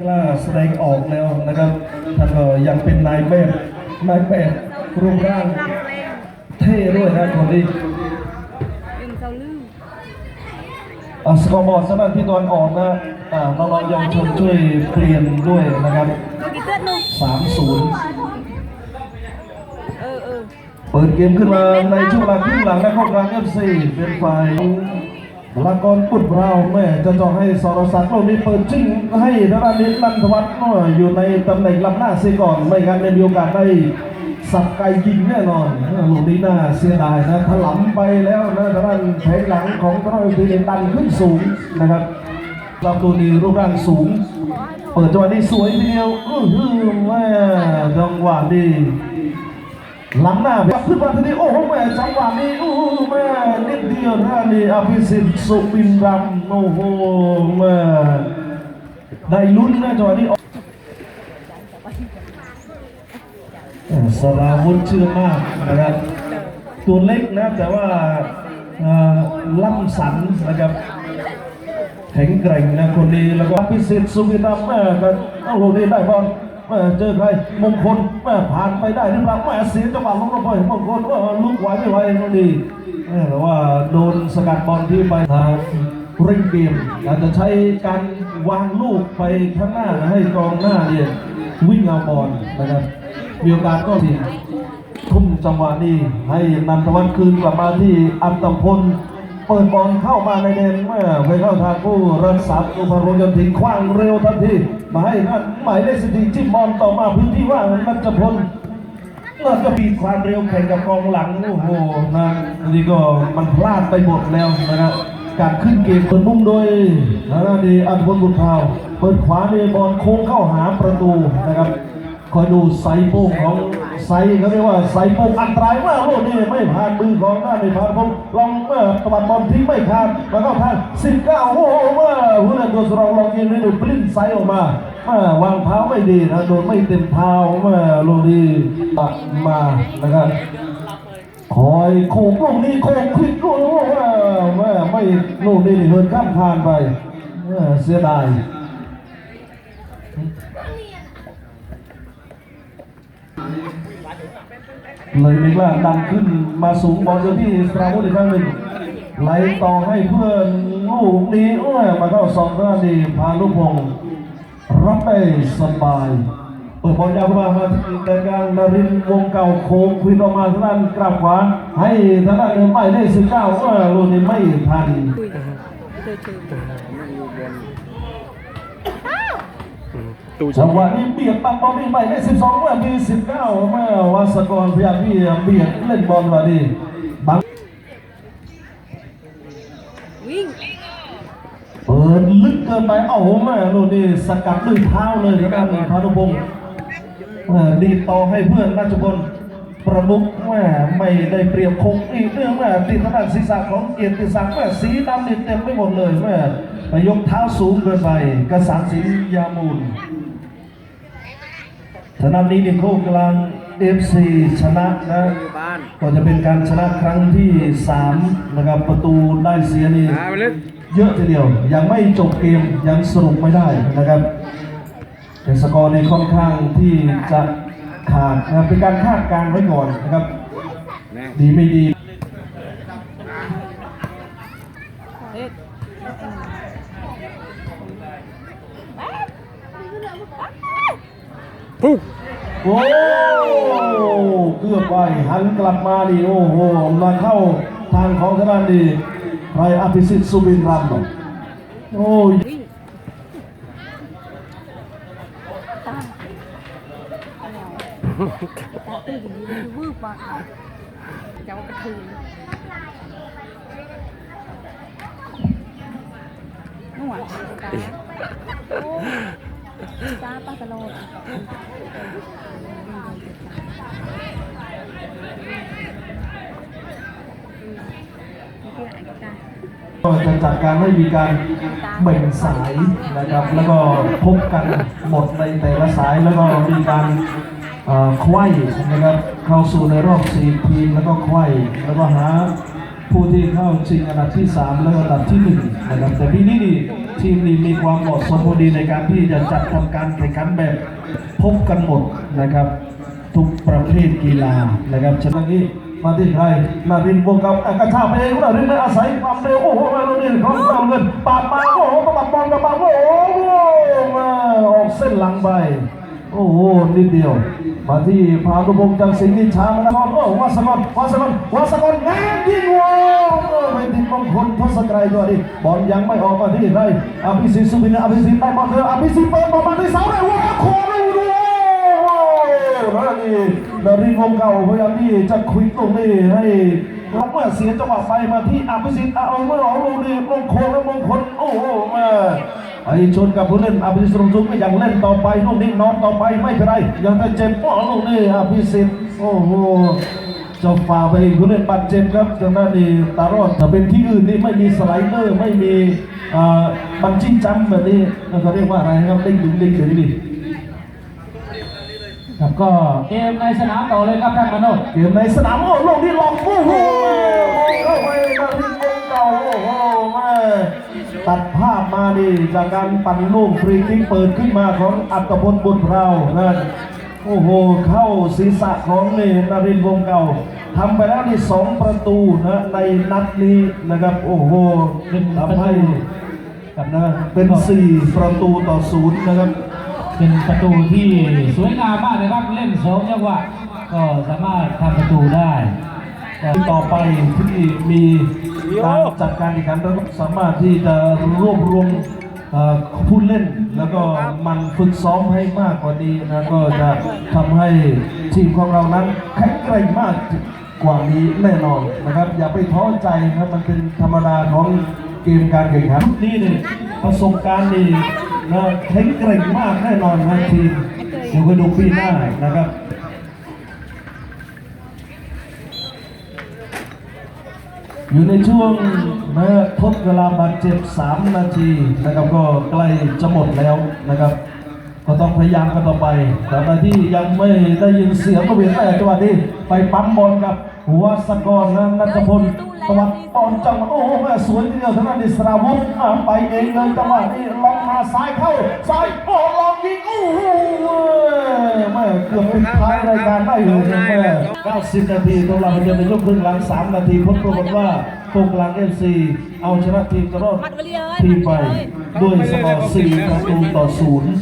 กล้าแสดงออกแล้วนะครับท่านก็ยังเป็นนายแบบนายแบบรูปร่างรักเล่นเท่ด้วยนะคนนี้เป็นเซาลืออะสกอร์บอร์ดสำหรับที่ตะวันออกนะอ่าน้องๆเยาวชนช่วยเปลี่ยนด้วยนะครับเมื่อกี้เตือนหนุ่ม3-0เออเออเปิดเกมขึ้นมาในช่วงหลังครึ่งหลังนะเข้ากลางเอฟซีเป็นฝ่าย ลากรปุดเราแม่จะจองให้สรศักดิ์โลกนี้เปิดชิงให้ธนานิตนันทวัฒน์อยู่ในตำแหน่งลำหน้าเสียก่อนไม่งั้นไม่มีโอกาสได้สับไก่ยิงแน่นอนลูกนี้น่าเสียดายนะถลำไปแล้วนะทางด้านแผงหลังของธนานิตดันขึ้นสูงนะครับลำตัวนี้รูปร่างสูง เปิดจังหวะนี้สวยทีเดียวอื้อหือแม่จังหวะนี้ หลังหน้าแบบขึ้นมาทีนี้โอ้โหแม่จังหวะนี้โอ้โหแม่นิดเดียวนะนี่อภิสิทธิ์สุบินรำโอ้โหแม่ได้ลุ้นนะจังหวะนี้เอ่อสราวุธเชื่อมากนะครับตัวเล็กนะแต่ว่าล่ำสันนะครับแข็งแกร่งนะคนนี้แล้วก็พิสิทธิ์สุวินทร์แม่ก็เอาลูกนี้ได้บอล ม่เจอใครมงคลแม่ผ่านไปได้หรือเปล่าแม่เสียจังหวะลงลงไปมงคลว่าลุกไหวไม่ไหวตรงนี้แต่ว่าโดนสกัดบอลที่ไปทางเร่งเกมอาจจะใช้การวางลูกไปข้างหน้าให้กองหน้าเนี่ยวิ่งเอาบอลนะครับมีโอกาสก็ดีทุ่มจังหวะนี้ให้นันทวัฒน์คืนกลับมาที่อัตพล เปิดบอลเข้ามาในเดนเมื่อไปเข้าทางผู้รักษาอุปโภคจนถึงคว้างเร็วทันทีมาให้นั่นหมายเลขสิบสี่จิ้มบอลต่อมาพื้นที่ว่างนัทพลนั่นก็มีความเร็วแข่งกับกองหลังโอ้โหนะนี่ก็มันพลาดไปหมดแล้วนะครับการขึ้นเกมเปิดมุมโดยทาดีอัตพลบุญพาวเปิดขวาในบอลโค้งเข้าหาประตูนะครับ คอยดูไซโป้งของไซเขาเรียกว่าไซโป้งอันตรายมากโลกนี่ไม่ผ่านมือของหน้าในผ่านผมลองเมื่อตะวันบอลทิ้งไม่ขาดแล้วก็ทางสิบเก้าโอ้โหเมื่อผู้เล่นตัวสรองลองยิงเลยดูปลิ้นไซออกมาเมื่อวางเท้าไม่ดีนะโดนไม่เต็มเท้าเมื่อโลกนี้ตัดมานะครับคอยโขกลูกนี้โขกคลิกลูกนี้ว่าเมื่อไม่ลูกนี้เหินข้ามผ่านไปเมื่อเสียดาย เลยไม่กล้าดันขึ้นมาสูงบอลเจอที่สราวุธอีกครั้งหนึ่งไหลต่อให้เพื่อนลูกนี้โอ้ยมาเข้าสองด้านดีพาลูกพงศ์รับได้สบาย เปิดบอลยาวเข้ามามาที่แต่กลางนารินทร์วงเก่าโค้งควินออกมาทางด้านกลับขวาให้ทางด้านเดินไม่ได้สิบเก้าเออลูกนี้ไม่ทันคุยเจอเจอ ตู้จังหวะนี้เบียดปังบอลนี่ไม่ได้สิบสองเมื่อมีสิบเก้าเมื่อวัสกรพยายามที่จะเบียดเล่นบอลมาดีบังวิ่งเปิดลึกเกินไปเอ้าแม่โน่นนี่สกัดด้วยเท้าเลยนะครับพานุพงศ์ดีต่อให้เพื่อนราชพลประมุกแม่ไม่ได้เปรียบคงอีกเรื่องแม่ติดทาดศีรษะของเกียรติศักดิ์แม่สีดำนี่เต็มไปหมดเลยแม่ ไปยกเท้าสูงเกินไปกระสานสินยามูลสนามนี้นี่โคกลางเอฟซีชนะนะบ้านก็จะเป็นการชนะครั้งที่3นะครับประตูได้เสียนี่เยอะทีเดียว ยังไม่จบเกมยังสรุปไม่ได้นะครับแต่สกอร์ในค่อนข้างที่จะขาดนะครับเป็นการคาดการไว้ก่อนนะครับ ดีไม่ดี เอ๊ะ ปุ๊บโอ้เกือบไปหันกลับมาดีโอ้โหมาเข้าทางของทางด้านดีไรอภิสิทธิ์สุบินรัมย์โอ้ยวิ่งตาอะไรวะตาตื้ออย่างนี้มันวืบมาจะว่ากระทือนู่นอะ ตาโอ้าปลาสโลดก็จะจัดการไม่มีการแบ่งสายนะครับ แล้วก็พบกันหมดในแต่ละสายแล้วก็มีการเอ่อไขว้นะครับเข้าสู่ในรอบสี่ทีมแล้วก็ไขว้แล้วก็หาผู้ที่เข้าชิงอันดับที่ 3 แล้วก็อันดับที่1นะครับแต่ปีนี้นี่ ทีมนี้มีความเหมาะสมพอดีในการที่จะจัดทำการแข่งขันแบบพบกันหมดนะครับ ทุกประเภทกีฬานะครับฉะนั้นนี้มาที่ใครนารินวงกับกระชากไปเองนารินไม่อาศัยความเร็วโอ้โหมาตรนี้ของเราเงินปาดมาโอ้โหกระปับบอลกระปับโอ้โหมาออกเส้นหลังไป โอ้โหนิดเดียว มาที่พานุพงษ์จังสิงห์นิชามาแล้วโอ้วัสกรวัสกรวัสกรงานยิงว้าวเออไม่ติดมงคลทศกรายตัวนี้บอลยังไม่ออกมาที่ใครอภิสิทธิ์สุบินอภิสิทธิ์ได้บอลเธออภิสิทธิ์เปิดบอลมาที่เสาเลยว้าวโคตรเลยแล้วนี่ดารินวงเก่าพยายามที่จะควิดตรงนี้ให้ ราเมื่อเสียจังหวะไปมาที่อภิสิทธิ์เอาเมื่อเอาลงนี่มงคลและมงคลโอ้โหมาไอ้ชนกับผู้เล่นอภิสิทธิ์สรงสุขก็ยังเล่นต่อไปลูกนี้น้อนต่อไปไม่เป็นไรยังแต่เจ็บป้อลูกนี้อภิสิทธิ์โอ้โหเจ้าฝ่าไปผู้เล่นบาดเจ็บครับทางด้านนี้ตารอดแต่เป็นที่อื่นนี่ไม่มีสไลเดอร์ไม่มีบันจิ้งจัมแบบนี้เขาเรียกว่าอะไรครับเด้งดึงเด้งดึงนี่ ครับก็เกมในสนามต่อเลยครับท่านมโนดเกมในสนามโอ้ลงที่ลองโอ้โหเข้าไปมาที่วงเก่าโอ้โหมาตัดภาพมานี่จากการปั่นลูกฟรีคิกเปิดขึ้นมาของอัตพลบุญเรานั่นโอ้โห เข้าศีรษะของเนนรินวงเก่าทำไปแล้วนี่สองประตูนะในนัดนี้นะครับ โอ้โหทำให้กับนะเป็น4ประตูต่อศูนย์นะครับ เป็นประตูที่สวยงามมากเลยครับเล่นสองจังหวะก็สามารถทำประตูได้ต่อไปที่มีการจัดการแข่งขันแล้วก็สามารถที่จะรวบรวมผู้เล่นแล้วก็มันฝึกซ้อมให้มากกว่านี้นะก็จะทำให้ทีมของเรานั้นแข็งแกร่งมากกว่านี้แน่นอนนะครับ อย่าไปท้อใจนะครับมันเป็นธรรมดาของเกมการแข่งขันนี่นี่ประสบการณ์นี่ นะแข็งแกร่งมากแน่นอนนะทีมเดี๋ยวไปดูปีหน้านะครับอยู่ในช่วงนะทดเวลาบาดเจ็บ 3 นาทีนะครับก็ใกล้จะหมดแล้วนะครับ ก็ต้องพยายามกันต่อไปแต่ใครที่ยังไม่ได้ยินเสียงก็เวียนแต่จังหวะนี้ ไปปั๊มบอลกับหัวสกรนะนัทพลตวัดบอลจังหวะโอ้โหแม่สวยทีเดียวทางด้านอิสราวุธอ่าไปเองเลยจังหวะนี้ลองมาซ้ายเข้าซ้ายโอ้ลองยิงโอ้โหแม่เกือบเป็นท้ายรายการได้เลยนะแม่90 นาทีตรงหลังมันจะเป็นยกครึ่งหลัง 3 นาทีพบปรากฏว่าตรงหลังเอฟซีเอาชนะทีมกระรอดมัดไปเลยทีมไปด้วยสกอร์4ประตูต่อศูนย์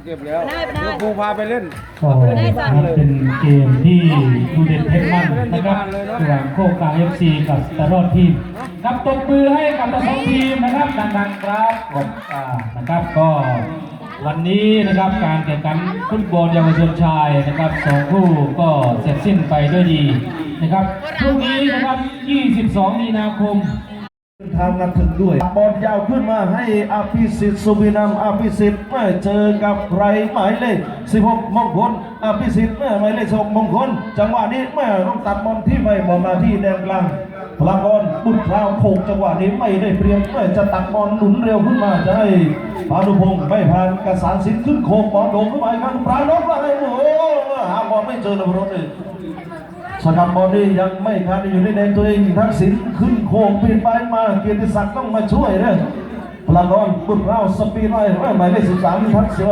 เอาเก็บแล้วได้ได้ เดี๋ยวครูพาไปเล่น ก็เป็นเกมที่ดูเด่นเพ่งมันนะครับระหว่างโคกกลางเอฟซีกับตลอดทีมครับตบมือให้กับทั้งสองทีมนะครับดังๆครับผมอ่านะครับก็วันนี้นะครับการแข่งขันฟุตบอลเยาวชนชายนะครับสองคู่ก็เสร็จสิ้นไปด้วยดีนะครับพรุ่งนี้นะครับ 22 มีนาคม ทางกันถึงด้วยบอลยาวขึ้นมาให้อภิสิทธิ์สุวินัมอภิสิทธิ์เมื่อเจอกับใครหมายเลข16มงคลอภิสิทธิ์เมื่อหมายเลข16มงคลจังหวะนี้เมื่อต้องตัดบอลที่ไปบอลมาที่แดนกลางพลากรบุตรพราวโขกจังหวะนี้ไม่ได้เปรียบเมื่อจะตัดบอลหนุนเร็วขึ้นมาจะให้พานุพงศ์ไม่ผ่านกระสานสินขึ้นโขกบอลโด่งขึ้นมาอีกครั้งปลายนกว่าให้โอ้โหหาบอลไม่เจอนะพรถเลย สกัดบอลนี่ยังไม่ทันอยู่ในแดนตัวเองทักษิณขึ้นโค้งปีนไปมาเกียรติศักดิ์ต้องมาช่วยเด้อพลังกรบุญเราสปีดไว้หมายเลขสิบสามทักษิณ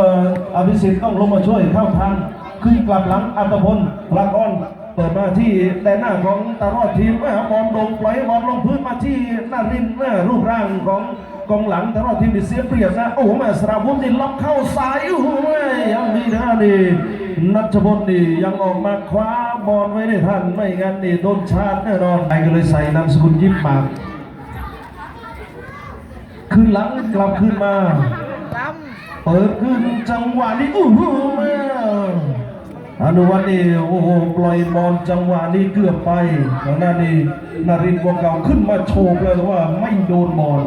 อภิสิทธิ์ต้องลงมาช่วยเข้าทางขึ้นกลับหลังอัตพลพลังกรเปิดมาที่แดนหน้าของตารอดทีมแม่บอลลงปล่อยบอลลงพื้นมาที่หน้ารินทร์แม่รูปร่างของกองหลังตารอดทีมดิเสียเปรียบนะโอ้โหแม่สราวุธนี่ล็อกเข้าซ้ายโอ้โหยังมีท่านี่ นัทพลนี่ยังออกมาคว้าบอลไว้ได้ทันไม่งั้นนี่โดนชาร์จแน่นอนไอ้ก็เลยใส่นามสกุลยิบปากขึ้นหลังกลับขึ้นมาเปิดขึ้นจังหวะนี้อู้หูแม่อนุวัฒน์นี่โอ้โหปล่อยบอลจังหวะนี้เกือบไปทางด้านนี้นารินวงเก่าขึ้นมาโชว์เลยแต่ว่าไม่โดนบอล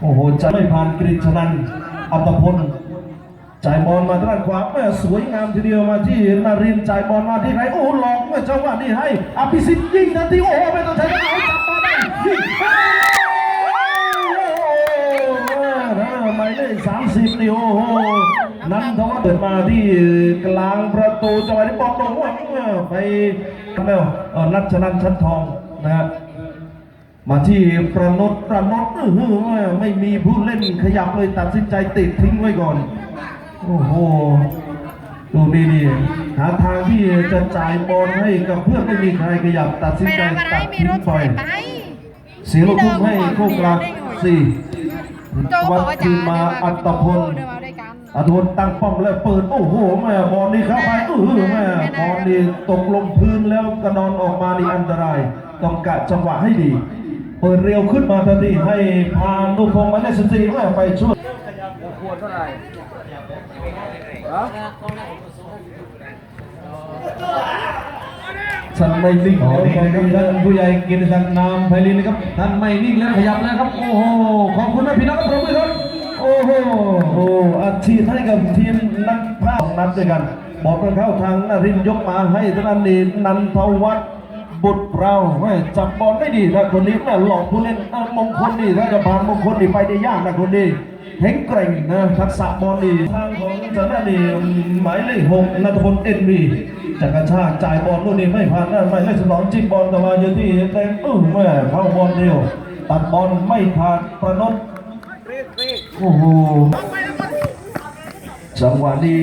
โอ้โหจะไม่ผ่านกฤษนันอัตพล จ่ายบอลมาด้านขวาแม่สวยงามทีเดียวมาที่นารินทร์จ่ายบอลมาที่ไหนโอ้หลอกเมื่อจังหวะนี้ให้อภิสิทธิ์ยิงทันทีโอ้โหไม่ต้องใช้ทางไหนจับมาได้ยิงโอ้โหมายเลขสามสิบนี่โอ้โหนันทวัฒน์เปิดมาที่กลางประตูจังหวะนี้บอลลงหัวไปแล้วนัชนันชั้นทองนะครมาที่ประนดประนดอื้ออไม่มีผู้เล่นขยับเลยตัดสินใจติดทิ้งไว้ก่อน โอ้โหดูนี่นี่หาทางที่จะจ่ายบอลให้กับเพื่อนไม่มีใครขยับตัดสินไม่ใจทำอะไรตัดมีทิ้งรถไปสายไป เสียลูกทุ่งให้โคกลางสี่โจบวัอดกว่าคืจ๋านมาอัตพลเดินมาด้วยกันอัตพลตั้งป้อมแล้วเปิดโอ้โหแม่บอลนี่เข้าไปเออแม่บอลนี่ตกลงพื้นแล้วกระดอนออกมานี่อันตราย ต้องกะจังหวะให้ดี เปิดเร็วขึ้นมาทันทีให้พาลูกพงษ์มาได้สตรีแม่ไปช่วย ขวดเท่าไหร่ฮะสันไม่นิ่งตอนแล้วนี้ตอนนะครับท่านผู้ใหญ่กิติศักดิ์นามไพลินนะครับ ท่านไม่นิ่งแล้วขยับแล้วครับ โอ้โห ขอบคุณนะพี่น้องครับปรบมือครับ โอ้โหโอ้อาชีพให้กับทีมนักภาพนัดด้วยกัน บอกกันเข้าทางนรินยกมาให้ท่านนนี่นันทวัฒน์บุตรเราจับบอลได้ดีนะคนนี้แม่หลอกผู้เล่นมงคลนี่ถ้าจะผ่านมงคลนี่ไปได้ยากนะคนนี้ แข็งแกร่งนะทักษะบอลนี่ทางของทาดีหมายเลขหกนัทพลเอ็นวีจากกระชากจ่ายบอลลูกนี้ไม่ผ่านนะหมายเลขสองจิ้มบอลแต่ว่าอยู่ที่แดงอึ้แม่เข้าบอลเร็วตัดบอลไม่ผ่านประนดโอ้โหจังหวะนี้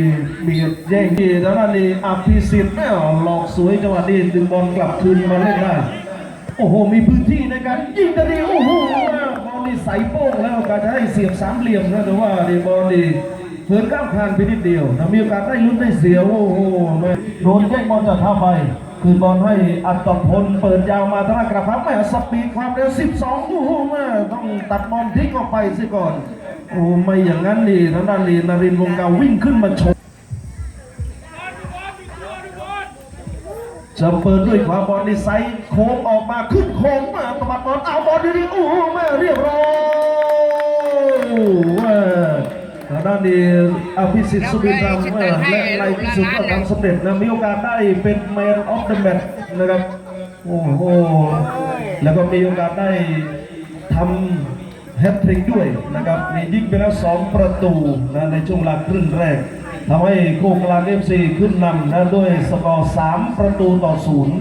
มีแย่งที่แล้วนั่นนี่อภิสิทธิ์แม่หลอกสวยจังหวะนี้ดึงบอลกลับคืนมาเล่นได้โอ้โหมีพื้นที่ในการยิงกันดีโอ้โห นี่ใส่โป้งแล้วการจะให้เสียบสามเหลี่ยมนะแต่ว่าดีบอลนี่เผินก้าวคานไปนิดเดียวถ้ามีโอกาสได้ลุ้นได้เสียวโอ้โหแม่โดนแย่งบอลจากท้าไปคืนบอลให้อัตพลเปิดยาวมาธนากระพับแม่สปีดความเร็ว 12 โอ้โหแม่ต้องตัดบอลทิ้งออกไปซะก่อน โอ้ไม่อย่างนั้นนี่ทางด้านนี้นารินวงเกาวิ่งขึ้นมาช จะเปิดด้วยขวาบอลในไซส์โค้งออกมาขึ้นโค้งมาตบัดบอลเอาบอลดีๆโอ้แม่เรียบร้อยแม่ทางด้านนี้อภิสิทธิ์สุบินทำแม่และในที่สุดก็ทำสำเร็จนะมีโอกาสได้เป็นแมนออฟเดอะแมตช์นะครับโอ้โหแล้วก็มีโอกาสได้ทำแฮตทริกด้วยนะครับมียิงไปแล้ว 2 ประตูนะในช่วงเวลาครึ่งแรก ทำให้โคกลางเอฟซีขึ้นนำนะด้วยสกอร์3ประตูต่อศูนย์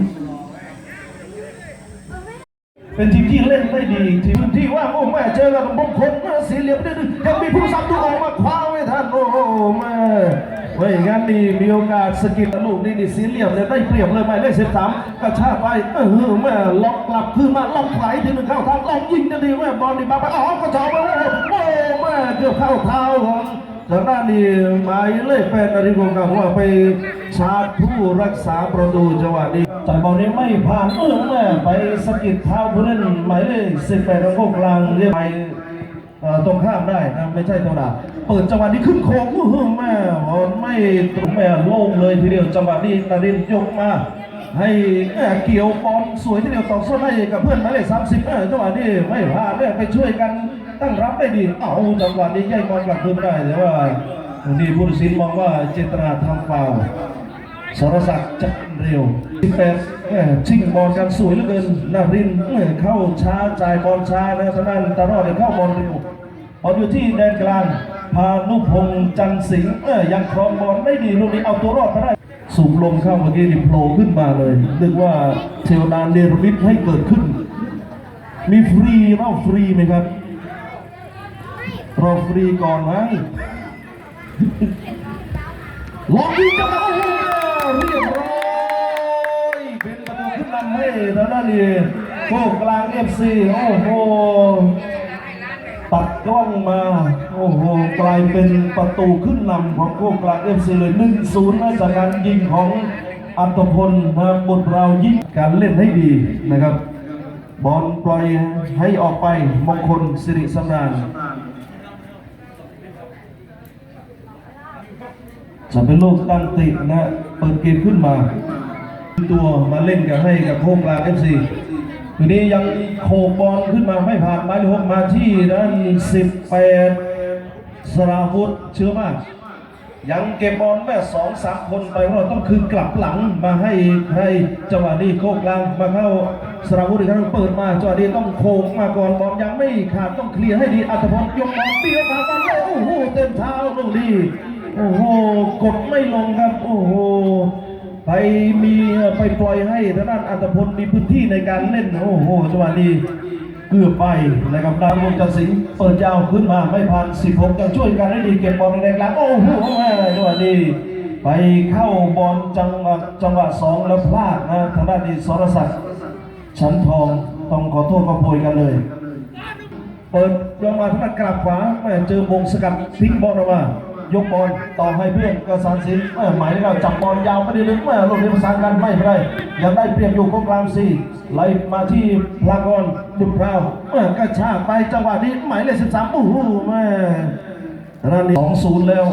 เป็นทีมที่เล่นได้ดี ทีมที่ว่าโอ้แม่เจอกับมงคลนะสีเหลี่ยมดื้อๆยังมีผู้สับตัวออกมาคว้าไว้ทันโอ้โหแม่ไม่อย่างนั้นนี่มีโอกาสสกิดลูกนี่นี่สีเหลี่ยมเนี่ยได้เปรียบเลยหมายเลขสิบสามกระชากไปเออแม่ล็อกกลับคืนมาล็อกไหลทีหนึ่งเข้าทางล็อกยิงจะดีแม่บอลนี่มาไปอ๋อกระชากไปโอ้โหโอ้แม่เกือบเข้าเท้าของ ทางด้านนี้หมายเลขแปดนาฬิกากับว่าไปชาร์จผู้รักษาประตูจังหวะนี้แต่บอลนี้ไม่ผ่านเออแม่ไปสะกิดเท้าผู้เล่นหมายเลขสิบแปดของพวกกลางเรียกไปเอ่อตรงข้ามได้นะไม่ใช่ตัวดาเปิดจังหวะนี้ขึ้นโค้งอื้อหือแม่บอลไม่ตรงแม่โล่งเลยทีเดียวจังหวะนี้นารินยกมาให้เกี่ยวบอลสวยทีเดียวต่อส้นให้กับเพื่อนหมายเลขสามสิบเออจังหวะนี้ไม่พลาดเลยไปช่วยกัน ตั้งรับได้ดี เอาจังหวะนี้แย่งบอลกลับคืนได้แต่ว่าวันนี้ผู้ตัดสินมองว่าเจตนาทำฟาวล์สรศักดิ์จักเร็ว18แม่ชิงบอลกันสวยเหลือเกินนารินเข้าช้าจ่ายบอลช้านะทางด้านตารอดเนี่ยเข้าบอลเร็วบอลอยู่ที่แดนกลางพานุพงษ์จันสิงห์เอ้ยยังครองบอลไม่ดีลูกนี้เอาตัวรอดมาได้สูบลมเข้าเมื่อกี้นี่โผล่ขึ้นมาเลยนึกว่าเทวดาเนรมิตให้เกิดขึ้น มีฟรีรอบฟรีไหมครับ รอฟรีก่อนไหมลองยิงกันมาโอ้โหเรียบร้อยเป็นประตูขึ้นนำให้ทางด้านนี้โคกกลางเอฟซีโอ้โหตัดกล้องมาโอ้โหกลายเป็นประตูขึ้นนำของโคกกลางเอฟซีเลย1 0นะจากการยิงของอัตพลนะครับบทเรายิงการเล่นให้ดีนะครับ บอลปล่อยให้ออกไปมงคลสิริสำราญ จะเป็นลูกตั้งตินะเปิดเกมขึ้นมา ตัวมาเล่นกับให้กับโคกลางเอฟซีทีนี้ยังโคบอลขึ้นมาไม่ผ่านหมายเลขหกมาที่ด้านสิบแปดสราวุธเชื่อมาก ยังเก็บบอลแม่สองสามคนไปเพราะเราต้องคืนกลับหลังมาให้ให้จังหวะนี้โคกลางมาเข้าสราวุธอีกครั้งเปิดมาจังหวะนี้ต้องโคงมาก่อนบอลยังไม่ขาดต้องเคลียร์ให้ดีอัตพลยกบอลเตี้ยมาบอลเลยโอ้โหเต็มเท้าลูกนี้ โอ้โหกดไม่ลงครับ โอ้โหไปมีไปปล่อยให้ทางด้านอัตพลมีพื้นที่ในการเล่นโอ้โหจังหวะนี้เกือบไปนะครับดาววงจันทร์สิงเปิดยาวขึ้นมาไม่ผ่าน16ยังช่วยกันได้ดีเก็บบอลในแรงลังโอ้โหจังหวะนี้ไปเข้าบอลจังหวะจังหวะสองแล้วพลาดนะทางด้านนี้สรศักดิ์ชั้นทองต้องขอโทษขอโพยกันเลย เปิดลงมาทางด้านกลับขวาแม่เจอวงสกัดพลิกบอลออกมา ยกบอลต่อให้เพื่อนกระสานสินแม่หมายเลขเก้าจับบอลยาวไม่ได้ลึกแม่ลูกนี้ประสานกันไม่เป็นไรยังได้เปรียบอยู่กองกลางสี่ไล่มาที่พลากรบุญพราวแม่กระชากไปจังหวะนี้หมายเลขสิบสามโอ้โหแม่ทางด้านนี้สองศูนย์แล้ว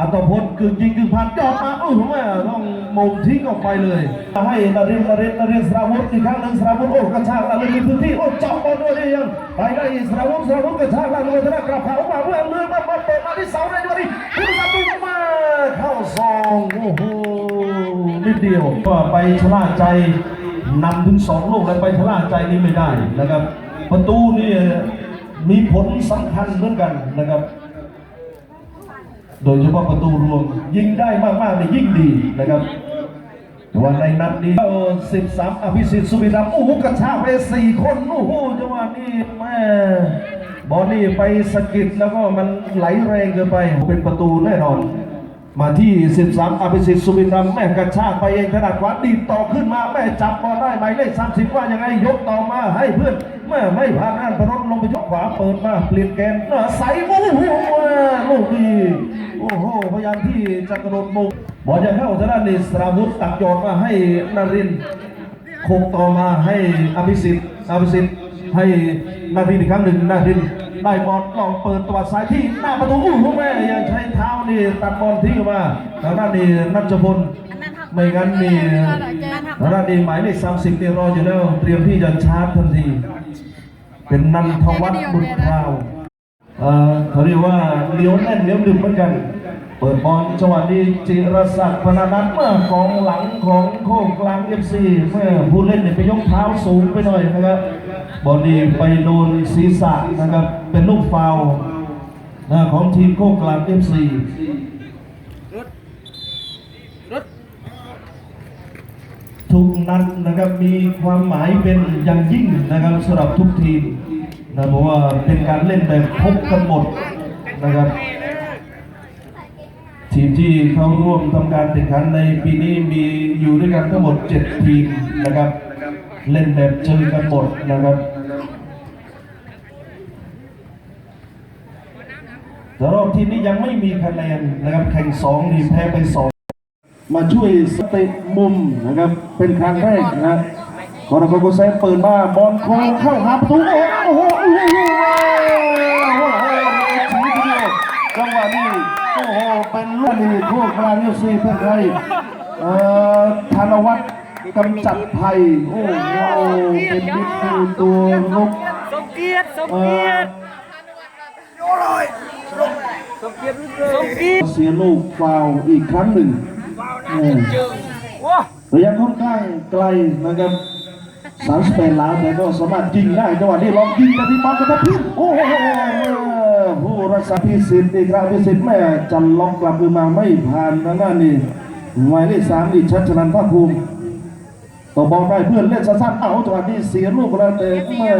อัตพลกึ่งยิงกึ่งผ่านยอดมาโอ้โหแม่ต้องมุมทิ้งออกไปเลยให้นารินนารินนารินสราวุธอีกครั้งหนึ่งสราวุธโอ้กระชากแล้วมีพื้นที่โอ้จาะบอลด้วยได้ยังไปได้สราวุธสราวุธกระชากแล้วเลยธนากลับขามาเพื่อเลื่อมาบอลเปิดมาที่สาในวันนี้ผู้สาบุกมาเข้าซองโอ้โหนิด เดียวก็ไปชะล่าใจนำถึงสองลูกแล้วไปชะล่าใจนี่ไม่ได้นะครับ ประตูนี่มีผลสำคัญเหมือนกันนะครับ โดยเฉพาะประตูรวมยิงได้มากๆเนี่ยยิ่งดีนะครับว่าในนัดนี้สิบสามอภิสิทธิ์สุวิรัมโอ้โหกระชากไปสี่คนโอ้โหจังหวะนี้แม่บอลนี่ไปสะกิดแล้วก็มันไหลแรงเกินไปเป็นประตูแน่นอน มาที่ 13อภิสิทธิ์สุวินรัมแม่กระชากไปเองขนาดขวาดีต่อขึ้นมาแม่จับบอลได้หมเลข30 ว่ายังไงยกต่อมาให้เพื่อนแม่ไม่ผ่านอันพรสลงไปยกขวาเปิดมาเปลี่ยนแกนใส่โอ้โหลูกนี้โอ้โหพยายามที่จะกระโดดมุมบอลจะเข้าทางด้านนี้สราวุธตักโยนมาให้นารินโคงต่อมาให้อภิสิทธิ์อภิสิทธิ์ ให้นารินอีกครั้งหนึ่งนารินทร์ได้บอลลองเปิดตวัดซ้ายที่หน้าประตูอู้หูแม่ยังใช้เท้านี่ตัดบอลทิ้งออกมาทางด้านนี้นัชพลไม่งั้นนี่ทางด้านนี้หมายเลขสามสิบเนี่รออยู่แล้ว เตรียมที่จะชาร์จทันที เป็นนันทวัฒน์บุญพราวเอ่อเขาเรียกว่าเลี้ยวแน่นเลี้ยวดึมเหมือนกัน เปิดบอลจังหวะนี้จิรศักดิ์พนานัทเมื่อกองหลังของโค้งกลางเอฟซีเมื่อผู้เล่นเนี่ยไปยกเท้าสูงไปหน่อยนะครับ บอลนี้ไปโดนศีรษะนะครับ เป็นลูกฟาวล์นะของทีมโค้งกลางเอฟซีทุกนัดนะครับมีความหมายเป็นอย่างยิ่งนะครับสำหรับทุกทีมนะเพราะว่าเป็นการเล่นแบบพบกันหมดนะครับ ทีมที่เข้าร่วมทำการแข่งขันในปีนี้มีอยู่ด้วยกันทั้งหมด 7 ทีมนะครับ เล่นแบบเจอกันหมดนะครับ แต่รอบทีมนี้ยังไม่มีคะแนนนะครับแข่งสองนี่แพ้ไปสองมาช่วยสเตะมุมนะครับ เป็นครั้งแรกนะกรกฎโกเซเปิดมาบอลโค้งเข้าหาประตูโอ้โหโอ้โหโอ้โหโอจังหวะนี้โอ้โหเป็นลูกนี้พวกกลางยูซีเพื่อนไทยเอ่อธนวัฒน์กำจัดภัยโอ้โหเป็นมิดฟิลด์ตัวลุกสมเกียรติสมเกียรติสมเกีย เกียรติเสียลูกฟาวล์อีกครั้งหนึ่งเออว้าระยะค่อนข้างไกลนะครับ38ล้านแต่ก็สามารถยิงได้จังหวะนี้ลองยิงไปที่บอลกระทบพื้นโอ้โหผู้รักษาพิสิทธิ์อีกครั้งพิสิทธิ์แม่จันล็อกกลับคืนมาไม่ผ่านทางด้านนี้หมายเลขสามนี่ชัดชนันภาคภูมิต่อบอลได้เพื่อนเล่นสั้นๆเอาจังหวะนี้เสียลูกแล้วแต่แม่